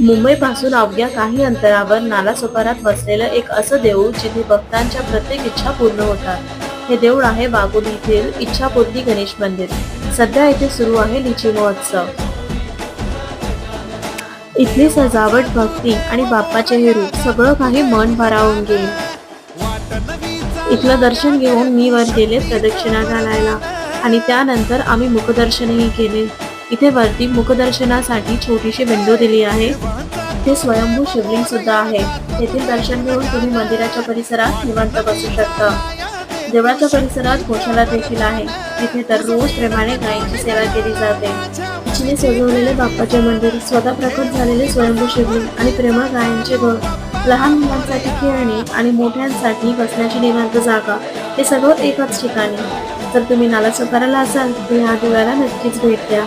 मुंबईपासून अवघ्या काही अंतरावर नालासोपारात वसलेलं एक असं देऊळ जिथे भक्तांच्या प्रत्येक इच्छा पूर्ण होतात. हे देऊळ आहे वाघोली येथील इच्छापूर्ती गणेश मंदिर. सध्या इथे सुरू आहे लिची महोत्सव. इथली सजावट भक्ती आणि बाप्पाचे हे रूप सगळं काही मन भरावून घेईल. इथलं दर्शन घेऊन मी वर गेले प्रदक्षिणा घालायला आणि त्यानंतर आम्ही मुखदर्शनही केले. इथे वरती मुखदर्शनासाठी छोटीशी विंडो दिली आहे. ते स्वयंभू शिवलिंग सुद्धा आहे. तेथील दर्शन घेऊन तुम्ही मंदिराच्या परिसरात निवांत बसू शकता. देवळाच्या परिसरात गोशाला देखील आहे. तिथे दररोज प्रेमाने गायींची सेवा केली जाते. चिने सजवलेले बाप्पाचे मंदिर स्वतः प्रकट झालेले स्वयंभू शिवलिंग आणि प्रेमळ गायींचे घर लहान मुलांसाठी खेळणी आणि मोठ्यांसाठी बसण्याची निवांत जागा हे सगळं एकाच ठिकाणी. जर तुम्ही नाला नालासोपाराला असाल तर ह्या देवळाला नक्कीच भेट द्या.